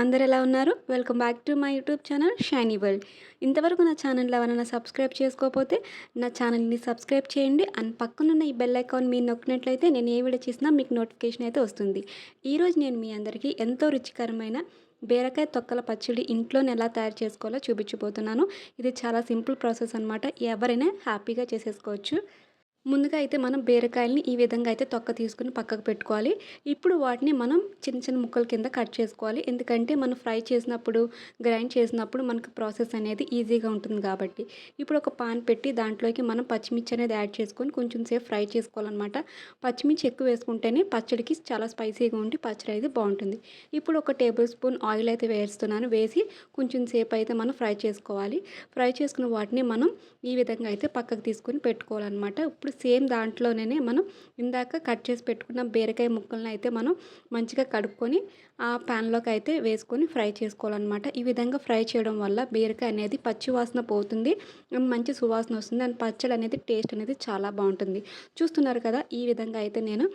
అందరు ఎలా ఉన్నారు? Welcome back to my YouTube channel Shiny World ఇంతవరకు నా ఛానల్ ఎవరైనా సబ్స్క్రైబ్ చేసుకోకపోతే నా ఛానల్ని సబ్స్క్రైబ్ చేయండి. అండ్ పక్కనున్న ఈ బెల్ ఐకాన్ మీరు నొక్కినట్లయితే నేను ఏ వీడియో చేసినా మీకు నోటిఫికేషన్ అయితే వస్తుంది. ఈరోజు నేను మీ అందరికీ ఎంతో రుచికరమైన బీరకాయ తొక్కల పచ్చడి ఇంట్లోనే ఎలా తయారు చేసుకోవాలో చూపించబోతున్నాను. ఇది చాలా సింపుల్ ప్రాసెస్ అనమాట ఎవరైనా హ్యాపీగా చేసేసుకోవచ్చు. ముందుగా అయితే మనం బీరకాయలని ఈ విధంగా అయితే తొక్క తీసుకుని పక్కకు పెట్టుకోవాలి. ఇప్పుడు వాటిని మనం చిన్న చిన్న ముక్కల కింద కట్ చేసుకోవాలి. ఎందుకంటే మనం ఫ్రై చేసినప్పుడు గ్రైండ్ చేసినప్పుడు మనకు ప్రాసెస్ అనేది ఈజీగా ఉంటుంది కాబట్టి. ఇప్పుడు ఒక పాన్ పెట్టి దాంట్లోకి మనం పచ్చిమిర్చి అనేది యాడ్ చేసుకొని కొంచెం సేపు ఫ్రై చేసుకోవాలన్నమాట. పచ్చిమిర్చి ఎక్కువ వేసుకుంటేనే పచ్చడికి చాలా స్పైసీగా ఉండి పచ్చడి అయితే బాగుంటుంది. ఇప్పుడు ఒక టేబుల్ స్పూన్ ఆయిల్ అయితే వేస్తున్నాను. వేసి కొంచెం సేపు అయితే మనం ఫ్రై చేసుకోవాలి. ఫ్రై చేసుకున్న వాటిని మనం ఈ విధంగా అయితే పక్కకు తీసుకొని పెట్టుకోవాలన్నమాట. ఇప్పుడు సేమ్ దాంట్లోనే మనం ఇందాక కట్ చేసి పెట్టుకున్న బీరకాయ ముక్కలను అయితే మనం మంచిగా కడుక్కొని ఆ ప్యాన్లోకి అయితే వేసుకొని ఫ్రై చేసుకోవాలన్నమాట. ఈ విధంగా ఫ్రై చేయడం వల్ల బీరకాయ అనేది పచ్చి వాసన పోతుంది మంచి సువాసన వస్తుంది అండ్ పచ్చడి అనేది టేస్ట్ అనేది చాలా బాగుంటుంది. చూస్తున్నారు కదా ఈ విధంగా అయితే నేను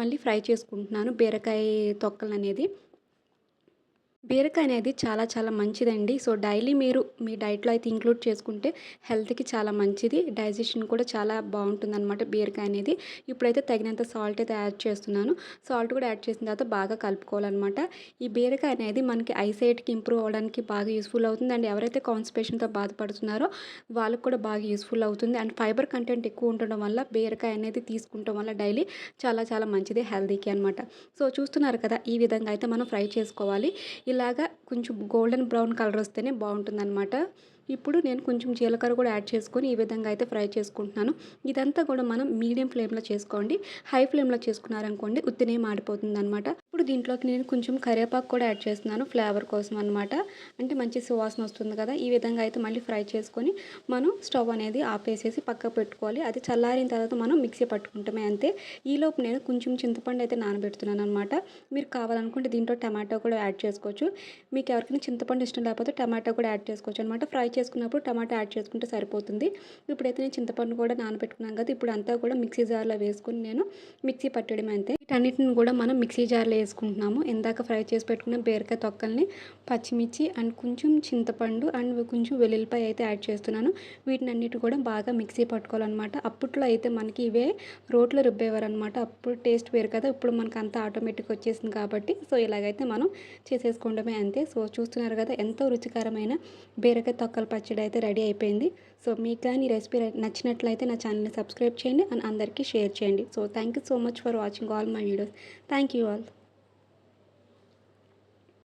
మళ్ళీ ఫ్రై చేసుకుంటున్నాను బీరకాయ తొక్కలు అనేది బీరకాయ అనేది చాలా చాలా మంచిదండి. సో డైలీ మీరు మీ డైట్లో అయితే ఇంక్లూడ్ చేసుకుంటే హెల్త్కి చాలా మంచిది. డైజెషన్ కూడా చాలా బాగుంటుందన్నమాట బీరకాయ అనేది. ఇప్పుడైతే తగినంత సాల్ట్ అయితే యాడ్ చేస్తున్నాను. సాల్ట్ కూడా యాడ్ చేసిన తర్వాత బాగా కలుపుకోవాలన్నమాట. ఈ బీరకాయ అనేది మనకి ఐసైట్కి ఇంప్రూవ్ అవ్వడానికి బాగా యూస్ఫుల్ అవుతుంది. అండ్ ఎవరైతే కాన్స్టిపేషన్తో బాధపడుతున్నారో వాళ్ళకు కూడా బాగా యూస్ఫుల్ అవుతుంది. అండ్ ఫైబర్ కంటెంట్ ఎక్కువ ఉండడం వల్ల బీరకాయ అనేది తీసుకుంటాం వల్ల డైలీ చాలా చాలా మంచిది హెల్తీకి అనమాట సో చూస్తున్నారు కదా ఈ విధంగా అయితే మనం ఫ్రై చేసుకోవాలి. ఇలా ఇలాగా కొంచెం గోల్డెన్ బ్రౌన్ కలర్ వస్తేనే బాగుంటుందన్నమాట. ఇప్పుడు నేను కొంచెం జీలకర్ర కూడా యాడ్ చేసుకొని ఈ విధంగా అయితే ఫ్రై చేసుకుంటున్నాను. ఇదంతా కూడా మనం మీడియం ఫ్లేమ్లో చేసుకోండి. హై ఫ్లేమ్లో చేసుకున్నారనుకోండి ఉత్తినే మాడిపోతుంది అనమాట ఇప్పుడు దీంట్లోకి నేను కొంచెం కరివేపాకు కూడా యాడ్ చేస్తున్నాను ఫ్లేవర్ కోసం అనమాట అంటే మంచి సువాసన వస్తుంది కదా ఈ విధంగా అయితే మళ్ళీ ఫ్రై చేసుకొని మనం స్టవ్ అనేది ఆపేసేసి పక్క పెట్టుకోవాలి. అది చల్లారిన తర్వాత మనం మిక్సీ పట్టుకుంటామే అంతే. ఈలోపు నేను కొంచెం చింతపండు అయితే నానబెడుతున్నాను అనమాట మీరు కావాలనుకుంటే దీంట్లో టమాటో కూడా యాడ్ చేసుకోవచ్చు. మీకు ఎవరికైనా చింతపండు ఇష్టం లేకపోతే టమాటో కూడా యాడ్ చేసుకోవచ్చు అనమాట ఫ్రై చేసుకున్నప్పుడు టమాటా యాడ్ చేసుకుంటే సరిపోతుంది. ఇప్పుడైతే నేను చింతపండు కూడా నానబెట్టుకున్నాను కదా ఇప్పుడు అంతా కూడా మిక్సీ జార్లో వేసుకుని నేను మిక్సీ పట్టడమే అంతే. వీటన్నిటిని కూడా మనం మిక్సీ జార్లో వేసుకుంటున్నాము ఇందాక ఫ్రై చేసి పెట్టుకున్న బీరకాయ తొక్కల్ని పచ్చిమిర్చి అండ్ కొంచెం చింతపండు అండ్ కొంచెం వెల్లుల్లిపాయ అయితే యాడ్ చేస్తున్నాను. వీటిని అన్నిటి కూడా బాగా మిక్సీ పట్టుకోవాలన్నమాట. అప్పట్లో అయితే మనకి ఇవే రోట్లో రుబ్బేవారనమాట అప్పుడు టేస్ట్ వేరు కదా. ఇప్పుడు మనకు అంతా ఆటోమేటిక్ వచ్చేసింది కాబట్టి సో ఇలాగైతే మనం చేసేసుకోవడమే అంతే. సో చూస్తున్నారు కదా ఎంతో రుచికరమైన బీరకాయ తొక్కల పచ్చడి అయితే రెడీ అయిపోయింది. సో మీకు కానీ రెసిపీ నచ్చినట్లయితే నా ఛానల్ని సబ్స్క్రైబ్ చేయండి అండ్ అందరికీ షేర్ చేయండి. So thank you so much for watching all my videos. Thank you all.